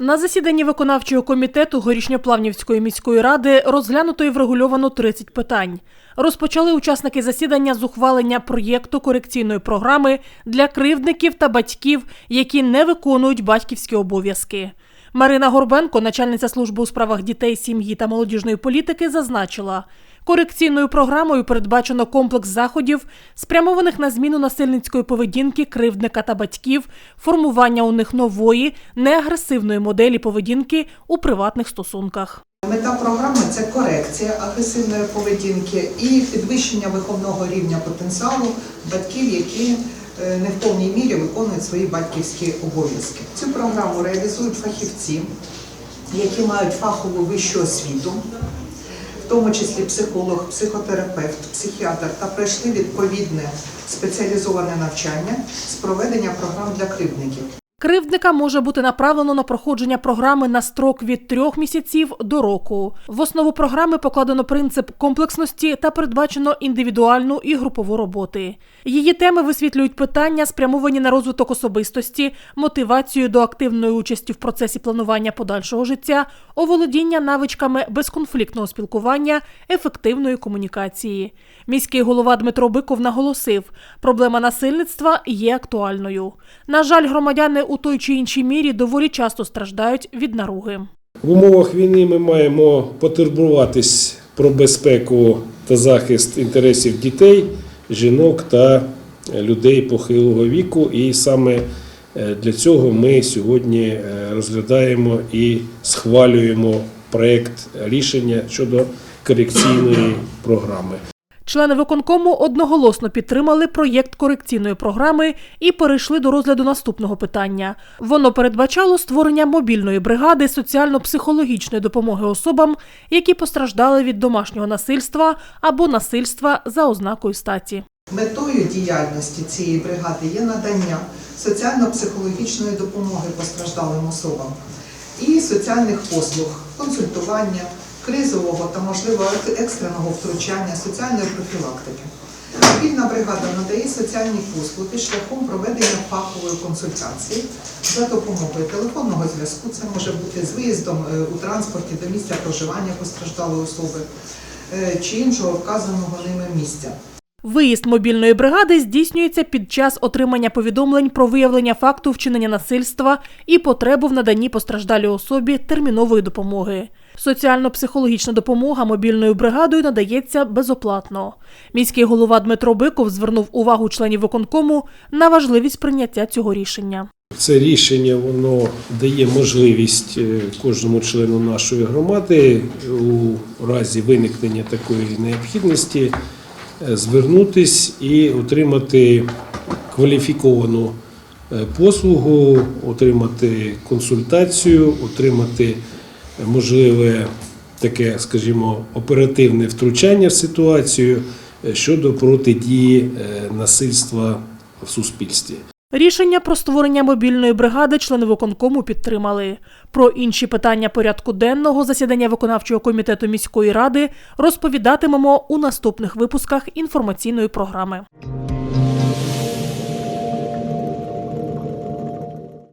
На засіданні виконавчого комітету Горішньоплавнівської міської ради розглянуто і врегульовано 30 питань. Розпочали учасники засідання з ухвалення проєкту корекційної програми для кривдників та батьків, які не виконують батьківські обов'язки. Марина Горбенко, начальниця служби у справах дітей, сім'ї та молодіжної політики, зазначила, корекційною програмою передбачено комплекс заходів, спрямованих на зміну насильницької поведінки кривдника та батьків, формування у них нової, неагресивної моделі поведінки у приватних стосунках. Мета програми це корекція агресивної поведінки і підвищення виховного рівня потенціалу батьків, які не в повній мірі виконують свої батьківські обов'язки. Цю програму реалізують фахівці, які мають фахову вищу освіту, в тому числі психолог, психотерапевт, психіатр, та пройшли відповідне спеціалізоване навчання з проведення програм для кривдників. Кривдника може бути направлено на проходження програми на строк від трьох місяців до року. В основу програми покладено принцип комплексності та передбачено індивідуальну і групову роботи. Її теми висвітлюють питання, спрямовані на розвиток особистості, мотивацію до активної участі в процесі планування подальшого життя, оволодіння навичками безконфліктного спілкування, ефективної комунікації. Міський голова Дмитро Биков наголосив, проблема насильництва є актуальною. На жаль, громадяни у той чи іншій мірі доволі часто страждають від наруги. В умовах війни ми маємо потурбуватись про безпеку та захист інтересів дітей, жінок та людей похилого віку. І саме е, для цього ми сьогодні е, розглядаємо і схвалюємо проєкт рішення щодо корекційної програми. Члени виконкому одноголосно підтримали проєкт корекційної програми і перейшли до розгляду наступного питання. Воно передбачало створення мобільної бригади соціально-психологічної допомоги особам, які постраждали від домашнього насильства або насильства за ознакою статі. Метою діяльності цієї бригади є надання соціально-психологічної допомоги постраждалим особам і соціальних послуг, консультування, кризового та можливо екстреного втручання, соціальної профілактики. Мобільна бригада надає соціальні послуги шляхом проведення фахової консультації за допомогою телефонного зв'язку. Це може бути з виїздом е, у транспорті до місця проживання постраждалої особи е, чи іншого вказаного ними місця. Виїзд мобільної бригади здійснюється під час отримання повідомлень про виявлення факту вчинення насильства і потребу в наданні постраждалій особі термінової допомоги. Соціально-психологічна допомога мобільною бригадою надається безоплатно. Міський голова Дмитро Биков звернув увагу членів виконкому на важливість прийняття цього рішення. Це рішення воно дає можливість е, кожному члену нашої громади у разі виникнення такої необхідності звернутись і отримати кваліфіковану е, послугу, отримати консультацію, отримати можливе таке, скажімо, оперативне втручання в ситуацію е, щодо протидії е, насильства в суспільстві. Рішення про створення мобільної бригади члени виконкому підтримали. Про інші питання порядку денного засідання виконавчого комітету міської ради розповідатимемо у наступних випусках інформаційної програми.